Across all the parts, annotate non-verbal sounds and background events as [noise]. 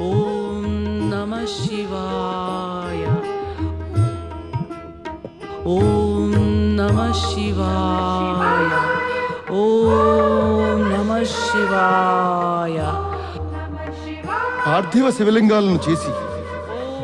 ఓం నమ శివాయ. ఓం నమ శివాయ. ఓం నమ శివాయ. పార్థివ శివలింగాలను చేసి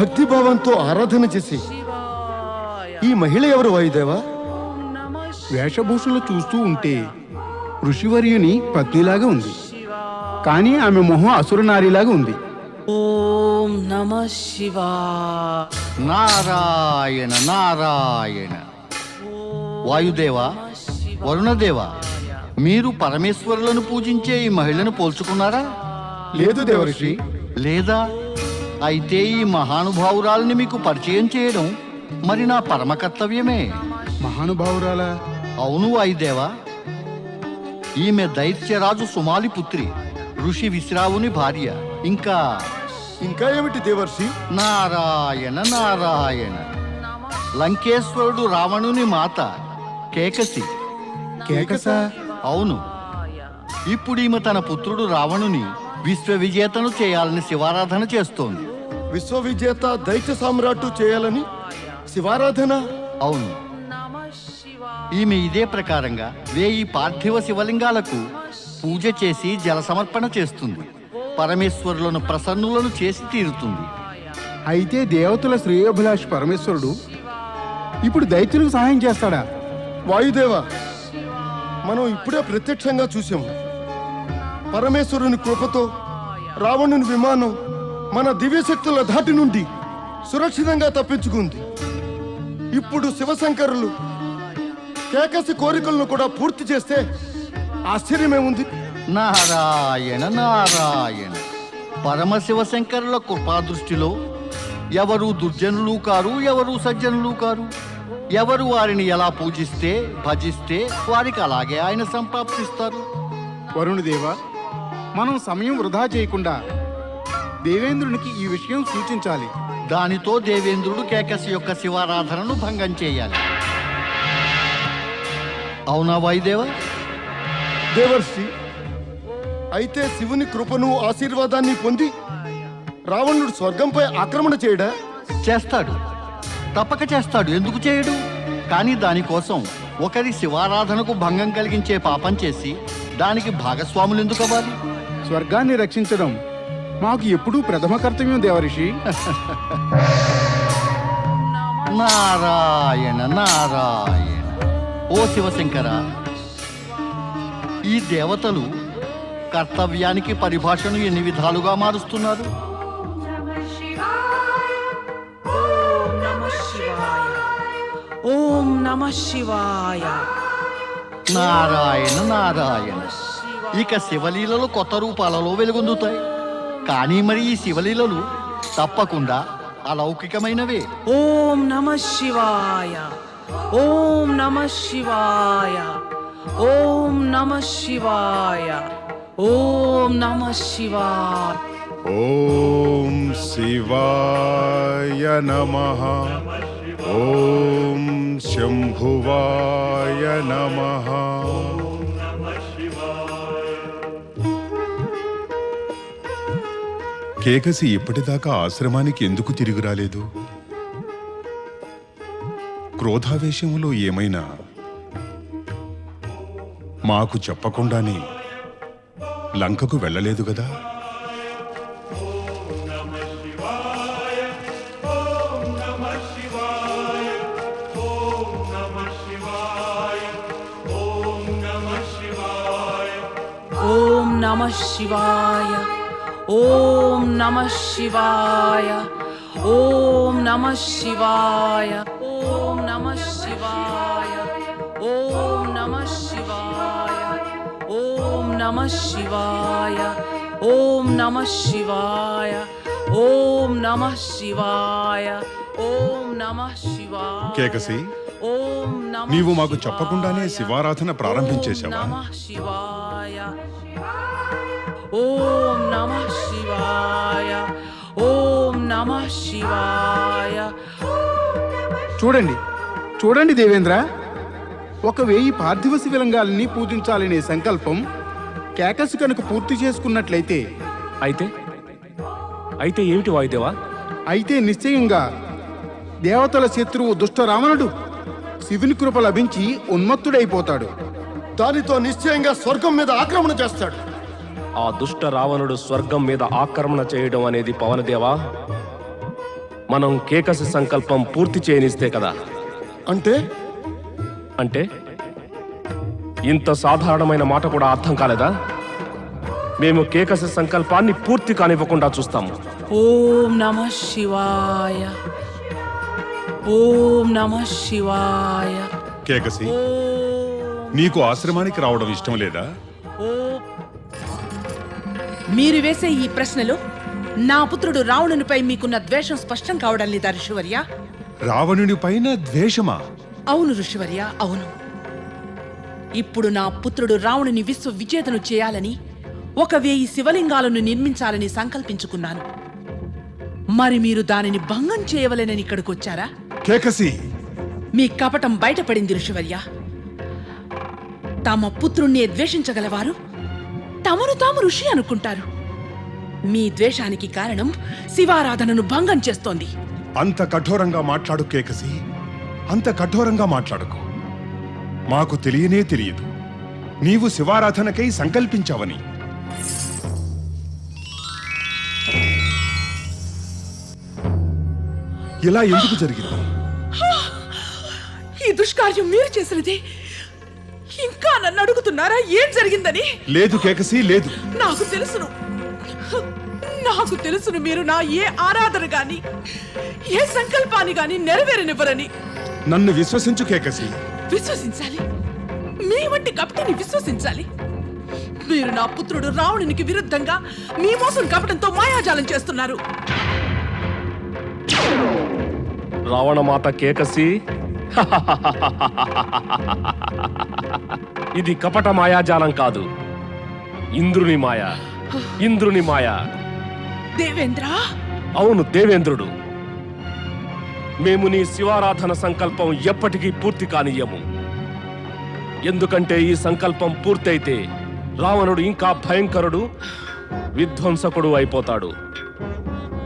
భక్తిభావంతో ఆరాధన చేసి ఈ మహిళ ఎవరు వాయుదేవా? వేషభూషణలు చూస్తూ ఉంటే ఋషివర్యుని పత్నిలాగా ఉంది. కానీ ఆమె మొహం అసురనారిలాగా ఉంది. ఓం నమ శివాయ. నారాయణ నారాయణ. వాయుదేవ వరుణదేవ మీరు పరమేశ్వరులను పూజించే ఈ మహిళను పోల్చుకున్నారా? లేదు దేవర్షి. లేదా? అయితే ఈ మహానుభావురాల్ని మీకు పరిచయం చేయడం మరి నా పరమ కర్తవ్యమే. మహానుభావురాల? అవును వాయుదేవా. ఈమె దైత్యరాజు సుమాలి పుత్రి ఋషి విశ్రావుని భార్య ఇంకా ఇంకా ఏమిటి దేవర్షి? నారాయణ నారాయణ. లంకేశ్వరుడు రావణుని మాత కేకసి. కేకస? అవును. ఇప్పుడు ఈమె తన పుత్రుడు రావణుని విశ్వవిజేతను చేయాలని శివారాధన చేస్తోంది. విశ్వవిజేత దైత్య సామ్రాట్టు చేయాలని శివారాధన? అవును. ఈమె ఇదే ప్రకారంగా వేయి పార్థివ శివలింగాలకు పూజ చేసి జల సమర్పణ చేస్తుంది. పరమేశ్వరులను ప్రసన్నులను చేసి తీరుతుంది. అయితే దేవతల శ్రేయోభిలాష్ పరమేశ్వరుడు ఇప్పుడు దైత్యులకు సహాయం చేస్తాడా? వాయుదేవ మనం ఇప్పుడే ప్రత్యక్షంగా చూసాము పరమేశ్వరుని కృపతో రావణుని విమానం మన దివ్యశక్తుల ధాటి నుండి సురక్షితంగా తప్పించుకుంది. ఇప్పుడు శివశంకరులు కేకసి కోరికలను కూడా పూర్తి చేస్తే ఆశ్చర్యమేముంది నారాయణ నారాయణ. పరమశివ శంకరుల కృపాదృష్టిలో ఎవరు దుర్జనులు కారు ఎవరు సజ్జనులు కారు? ఎవరు వారిని ఎలా పూజిస్తే భజిస్తే వారికి అలాగే ఆయన సంప్రాప్తిస్తారు వరుణదేవ మనం సమయం వృధా చేయకుండా దేవేంద్రునికి ఈ విషయం సూచించాలి. దానితో దేవేంద్రుడు కేకసి యొక్క శివారాధనను భంగం చేయాలి. అవునా వాయుదేవ? దేవర్షి అయితే శివుని కృపను ఆశీర్వాదాన్ని పొంది రావణుడు స్వర్గంపై ఆక్రమణ చేయడా? చేస్తాడు. తప్పక చేస్తాడు. ఎందుకు చేయడు? కానీ దానికోసం ఒకరి శివారాధనకు భంగం కలిగించే పాపం చేసి దానికి భాగస్వాములు ఎందుకు అవ్వాలి? స్వర్గాన్ని రక్షించడం మాకు ఎప్పుడూ ప్రథమ కర్తవ్యం దేవరిషి. [laughs] నారాయణ నారాయణ. ఓ శివశంకర ఈ దేవతలు కర్తవ్యానికి పరిభాషను ఎన్ని విధాలుగా మారుస్తున్నారు? ఓం నమ శివాయ. నారాయణ నారాయణ. ఇక శివలీలలు కొత్త రూపాలలో వెలుగొందుతాయి. కానీ మరి ఈ శివలీలలు తప్పకుండా అలౌకికమైనవే. ఓం నమ శివాయ. ఓం నమ శివాయ. ఓం నమ శివాయ. ఓం నమ శివా ఓం శివాయ నమ. ఓం శంభువాయ నమ. కేకసి ఇప్పటిదాకా ఆశ్రమానికి ఎందుకు తిరిగి రాలేదు? క్రోధావేశంలో ఏమైనా? మాకు చెప్పకుండానే లంకకు వెళ్ళలేదు కదా? ఓం నమ శివాయ. ఓం నమ శివాయ. ఓం నమ శివాయ. నమ శివాయ. ఓం నమ శివాయ. ఓం నమ శివాయ. ఓం నమ శివాయ. ఓం నమ శివాయ కేకసి ఓం నమ నీవు మాకు. చెప్పకుండానే శివారాధన ప్రారంభించేశావా? నమ శివాయ. ఓం నమ శివాయ. ఓం నమ శివాయ. చూడండి చూడండి దేవేంద్ర. ఒక వెయ్యి పార్థివ శివలింగాలని పూజించాలనే సంకల్పం కేకసు కనుక పూర్తి చేసుకున్నట్లయితే అయితే? అయితే ఏమిటి వాయుదేవా? అయితే నిశ్చయంగా దేవతల శత్రువు దుష్ట రావణుడు శివుని కృప లభించి ఉన్మత్తుడైపోతాడు. దానితో నిశ్చయంగా స్వర్గం మీద ఆక్రమణ చేస్తాడు. ఆ దుష్ట రావణుడు స్వర్గం మీద ఆక్రమణ చేయడం అనేది పవనదేవా? మనం కేకసి సంకల్పం పూర్తి చేయనిస్తే కదా? అంటే? అంటే? ఇంత సాధారణమైన మాట కూడా అర్థం కాలేదా? మేము కేకసి సంకల్పాన్ని పూర్తి కానివ్వకుండా చూస్తాము. ఓం నమ శివాయ. ఓం నమ శివాయ. కేకసి నీకు ఆశ్రమానికి రావడం ఇష్టం లేదా? మీరు వేసే ఈ ప్రశ్నలు నా పుత్రుడు రావణునిపై మీకున్న ద్వేషం స్పష్టం కావడం లేదా ఋషివర్య? రావణుని పైన ద్వేషమా? అవును ఋషివర్య అవును. ఇప్పుడు నా పుత్రుడు రావణుని విశ్వ విజేతను చేయాలని ఒక వేయి శివలింగాలను నిర్మించాలని సంకల్పించుకున్నాను. మరి మీరు దానిని భంగం చేయవలెనని ఇక్కడికి వచ్చారా? కేకసి! మీ కపటం బయటపడింది ఋషివర్య. తమ పుత్రుణ్ణి ద్వేషించగలవారు? తమను తాము ఋషి అనుకుంటారు. మీ ద్వేషానికి కారణం శివారాధనను భంగం చేస్తోంది. అంత కఠోరంగా మాట్లాడు కేకసి. అంత కఠోరంగా మాట్లాడుకో. మాకు తెలియనే తెలియదు. నీవు శివారాధనకై సంకల్పించావని. ఇలా ఎందుకు జరిగింది? ఈ దుష్కార్యం మీరు చేసినదే. ఇంకా నన్ను అడుగుతున్నారా? ఏం జరిగిందని? లేదు కేకసి లేదు. నాకు తెలుసును. నాకు తెలుసును మీరు నా ఏ ఆరాధన గాని ఏ సంకల్పాన్ని గాని నెరవేరనివ్వరని. నన్ను విశ్వసించు కేకసి. విశ్వసించాలి. మీ వంటి కపటిని విశ్వసించాలి. మీరు నా పుత్రుడు రావణునికి విరుద్ధంగా మీ మోసం కపటంతో మాయాజాలం చేస్తున్నారు. రావణమాత కేకసి. ఇది కపట మాయాజాలం కాదు. ఇంద్రుని మాయ. ఇంద్రుని మాయ. దేవేంద్ర? అవును దేవేంద్రుడు. మేము నీ శివారాధన సంకల్పం ఎప్పటికీ పూర్తి కానియ్యము. ఎందుకంటే ఈ సంకల్పం పూర్తయితే రావణుడు ఇంకా భయంకరుడు విధ్వంసకుడు అయిపోతాడు.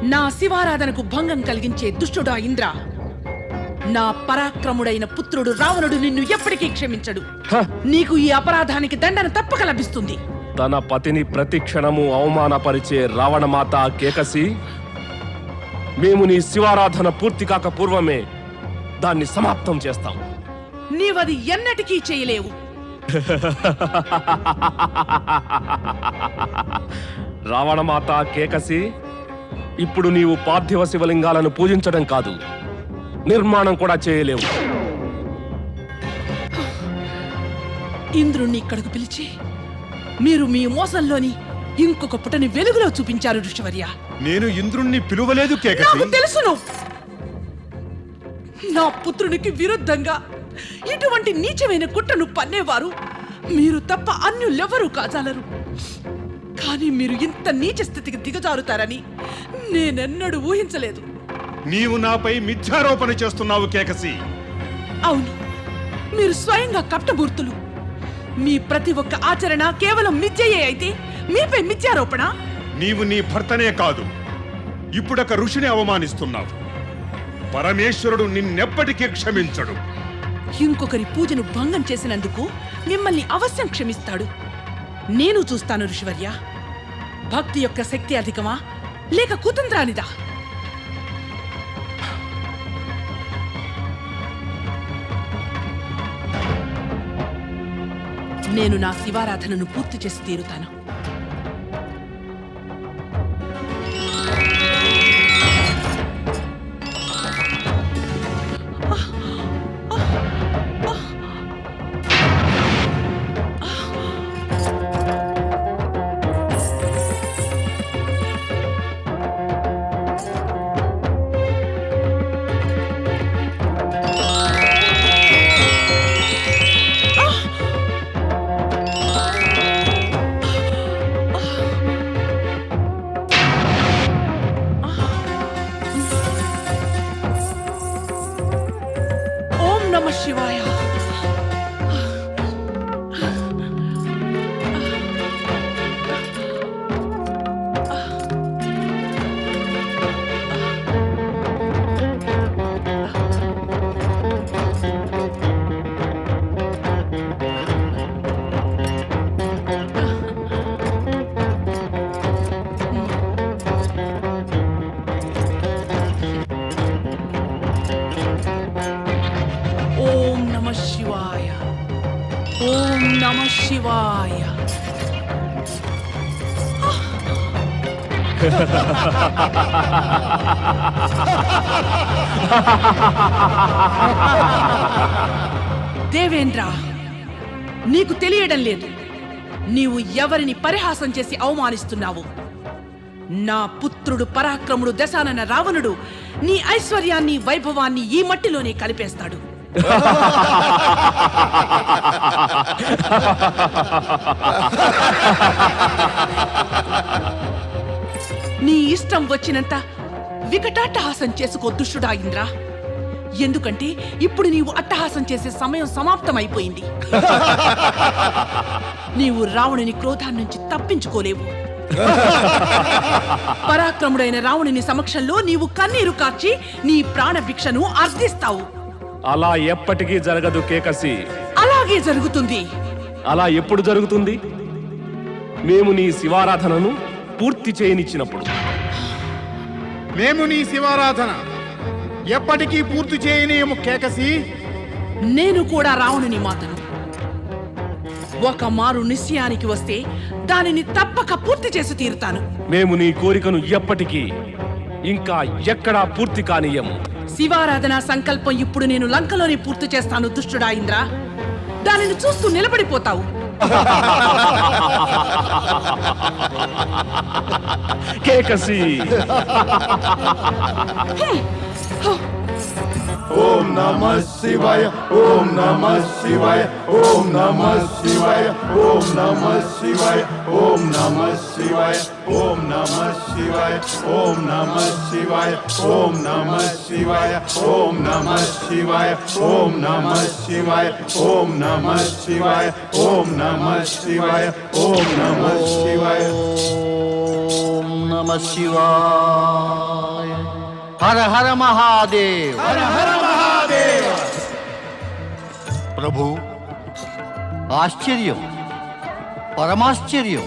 నా శివారాధనకు భంగం కలిగించే దుష్టుడా ఇంద్ర. నా పరాక్రముడైన పుత్రుడు రావణుడు నిన్ను ఎప్పటికీ క్షమించడు. హ! నీకు ఈ అపరాధానికి దండన తప్పక లభిస్తుంది. తన పతిని ప్రతిక్షణము అవమానపరిచే రావణమాత కేకసి మేము నీ శివారాధన పూర్తి కాక పూర్వమే దాన్ని సమాప్తం చేస్తాం. నీవది ఎన్నటికీ చేయలేవు. రావణమాత కేకసి ఇప్పుడు నీవు పార్థివ శివలింగాలను పూజించడం కాదు నిర్మాణం కూడా చేయలేవు. ఇంద్రుణ్ణి ఇక్కడకు పిలిచి మీరు మీ మోసంలోని ఇంకొక పుటని వెలుగులో చూపించారు ఋషివర్య. నేను ఇంద్రుణ్ణి పిలువలేదు కేకసి. నాకు తెలుసును నా పుత్రునికి విరుద్ధంగా ఇటువంటి నీచమైన కుట్రను పన్నేవారు. మీరు తప్ప అన్యులెవరూ కాజాలరు. కానీ మీరు ఇంత నీచ స్థితికి దిగజారుతారని నేనెన్నడూ ఊహించలేదు. నీవు నాపై మిథ్యారోపణ చేస్తున్నావు కేకసి. అవును. మీరు స్వయంగా కపటమూర్తులు మీ ప్రతి ఒక్క ఆచరణ కేవలం మిథ్యయే అయితే మీపై మిథ్యారోపణ? నీవు నీ భర్తనే కాదు. ఇప్పుడొక ఋషిని అవమానిస్తున్నావు. పరమేశ్వరుడు నిన్నెప్పటికీ క్షమించడు. ఇంకొకరి పూజను భంగం చేసినందుకు మిమ్మల్ని అవశ్యం క్షమిస్తాడు. నేను చూస్తాను ఋషివర్య. భక్తి యొక్క శక్తి అధికమా? లేక కుతంత్రానిదా? నేను నా శివారాధనను పూర్తి చేసి తీరుతాను. దేవేంద్ర నీకు తెలియడం లేదు. నీవు ఎవరిని పరిహాసం చేసి అవమానిస్తున్నావు? నా పుత్రుడు పరాక్రముడు దశానన రావణుడు నీ ఐశ్వర్యాన్ని వైభవాన్ని ఈ మట్టిలోనే కలిపేస్తాడు. [laughs] నీ ఇష్టం వచ్చినంత వికటాట్టహాసం చేసుకో దుష్టుడా ఇంద్ర. ఎందుకంటే ఇప్పుడు నీవు అట్టహాసం చేసే సమయం సమాప్తమైపోయింది. [laughs] నీవు రావణుని క్రోధాన్ని నుంచి తప్పించుకోలేవు. పరాక్రముడైన రావణుని సమక్షంలో నీవు కన్నీరు కార్చి నీ ప్రాణభిక్షను అర్థిస్తావు అలా ఎప్పటికీ జరగదు కేకసి. అలాగే జరుగుతుంది. అలా ఎప్పుడు జరుగుతుంది? మేము నీ శివారాధనను పూర్తి చేయనిచ్చినప్పుడు. మేము నీ శివారాధన. ఎప్పటికీ పూర్తి చేయనీయము కేకసి. నేను కూడా రావణుని మాతను. ఒక మారు నిశ్చయానికి వస్తే దానిని తప్పక పూర్తి చేసి తీరుతాను. మేము నీ కోరికను ఎప్పటికీ ఇంకా ఎక్కడా పూర్తి కానియ్యము శివారాధన సంకల్పం ఇప్పుడు నేను లంకలోనే పూర్తి చేస్తాను దుష్టుడా ఇంద్ర. దానిని చూస్తూ నిలబడిపోతావు. Queca-se! É é assim? [laughs] hum. oh. Kaikasi ఓం నమ శివాయ ఓం నమ శివాయ ఓం నమ శివాయ ఓం నమ శివాయ ఓం నమ శివాయ ఓం నమ శివాయ ఓం నమ శివాయ ఓం నమ శివాయ ఓం నమ శివాయ ఓం నమ శివాయ ఓం నమ శివాయ ఓం నమ శివాయ ఓం నమ శివాయ ఓం నమ శివాయ హర హర మహాదేవ్ ప్రభు. ఆశ్చర్యం. పరమాశ్చర్యం.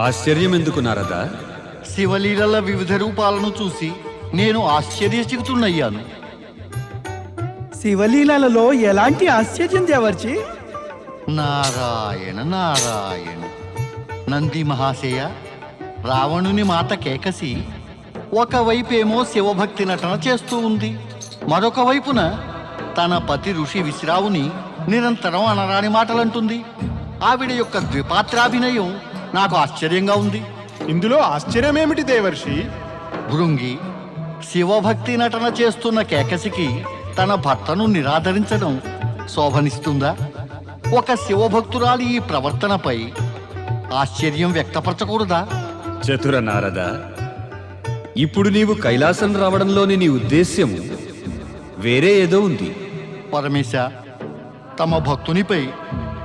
ఆశ్చర్యం ఎందుకు నారదా? శివలీలల వివిధ రూపాలను చూసి నేను ఆశ్చర్యచకితున్నయ్యాను శివలీలలో ఎలాంటి ఆశ్చర్యం దేవర్చి నారాయణ నారాయణ. నంది మహాశయ రావణుని మాత కేకసి ఒకవైపేమో శివభక్తి నటన చేస్తూ ఉంది. మరొక వైపున తన పతి ఋషి విశ్రావుని నిరంతరం అనరాని మాటలంటుంది. ఆవిడ యొక్క ద్విపాత్రాభినయం నాకు ఆశ్చర్యంగా ఉంది. ఇందులో ఆశ్చర్యమేమిటి దేవర్షి? భృంగి శివభక్తి నటన చేస్తున్న కేకసికి తన భర్తను నిరాదరించడం శోభనిస్తుందా? ఒక శివభక్తురాలి ఈ ప్రవర్తనపై ఆశ్చర్యం వ్యక్తపరచకూడదా? చతుర నారద ఇప్పుడు నీవు కైలాసం రావడంలోని నీ ఉద్దేశ్యం వేరే ఏదో ఉంది. పరమేశ తమ భక్తునిపై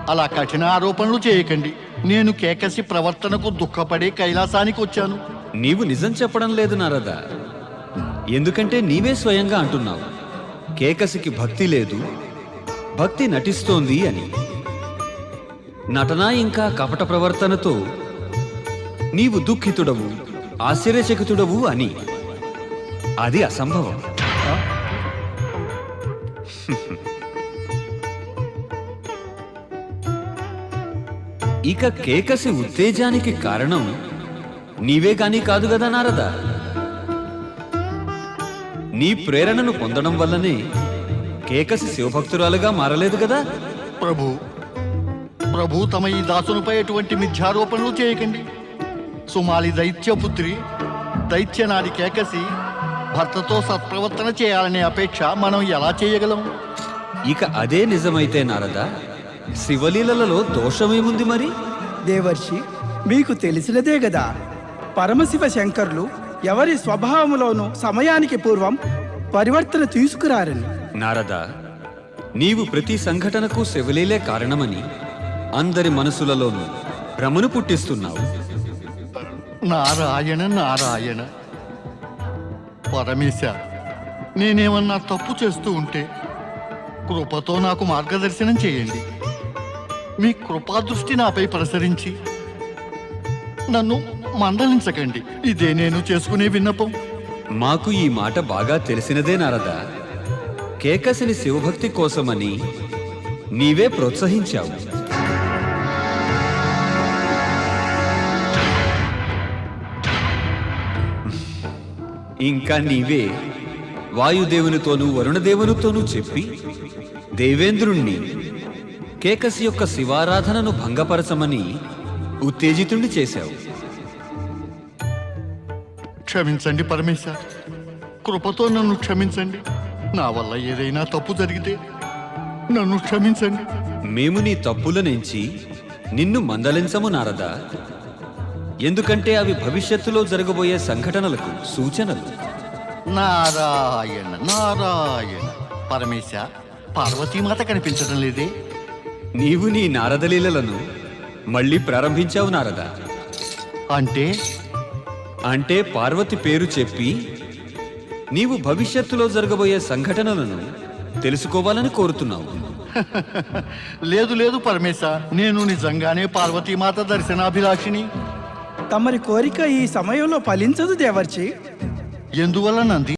అలా కఠిన ఆరోపణలు చేయకండి. నేను కేకసి ప్రవర్తనకు దుఃఖపడే కైలాసానికి వచ్చాను. నీవు నిజం చెప్పడం లేదు నారద. ఎందుకంటే నీవే స్వయంగా అంటున్నావు. కేకసికి భక్తి లేదు భక్తి నటిస్తోంది అని. నటన ఇంకా కపట ప్రవర్తనతో నీవు దుఃఖితుడవు ఆశ్చర్యచకితుడవు అని. అది అసంభవం. [laughs] ఇక కేకసి ఉత్తేజానికి కారణం నీవే కాని కాదు కదా నారద? నీ ప్రేరణను పొందడం వల్లనే కేకసి శివభక్తురాలుగా మారలేదు కదా ప్రభు ప్రభు తమ ఈ దాసునిపై ఎటువంటి మిథ్యారోపణలు చేయకండి. సుమాలి దైత్యపుత్రి దైత్యనాడి కేకసి భర్తతో సత్ప్రవర్తన చేయాలనే అపేక్ష మనం ఎలా చేయగలం? ఇక అదే నిజమైతే నారద శివలీలలో దోషమేముంది మరి? దేవర్షి మీకు తెలిసినదే కదా పరమశివ శంకర్లు ఎవరి స్వభావములోనూ సమయానికి పూర్వం పరివర్తన తీసుకురారని. నారద నీవు ప్రతి సంఘటనకు శివలీలే కారణమని అందరి మనసులలోనూ భ్రమను పుట్టిస్తున్నావు. నారాయణ నారాయణ పరమేశ నేనేమన్నా తప్పు చేస్తూ ఉంటే కృపతో నాకు మార్గదర్శనం చేయండి. మీ కృపా దృష్టి నాపై ప్రసరించి నన్ను మందలించకండి. ఇదే నేను చేసుకునే విన్నపం. మాకు ఈ మాట బాగా తెలిసినదే నారద. కేకసిని శివభక్తి కోసమని నీవే ప్రోత్సహించావు. ఇంకా నీవే. వాయుదేవునితోనూ వరుణదేవునితోనూ చెప్పి దేవేంద్రుణ్ణి కేకసి యొక్క శివారాధనను భంగపరచమని ఉత్తేజితుణ్ణి చేశావు. క్షమించండి పరమేశ కృపతో నన్ను క్షమించండి. నా వల్ల ఏదైనా తప్పు జరిగితే నన్ను క్షమించండి. మేము నీ తప్పుల నుంచి నిన్ను మందలించము నారదా. ఎందుకంటే అవి భవిష్యత్తులో జరగబోయే సంఘటనలకు సూచనలు. నారాయణ నారాయణ. పరమేశ పార్వతీమాత కనిపించడం లేదే? నీవు నీ నారదలీలలను మళ్ళీ ప్రారంభించావు నారదా. అంటే? అంటే పార్వతి పేరు చెప్పి నీవు భవిష్యత్తులో జరగబోయే సంఘటనలను తెలుసుకోవాలని కోరుతున్నావు. [laughs] లేదు లేదు పరమేశ నేను నిజంగానే పార్వతీమాత దర్శనాభిలాషిని. తమరి కోరిక ఈ సమయంలో ఫలించదు దేవర్చి ఎందువల్ల నంది?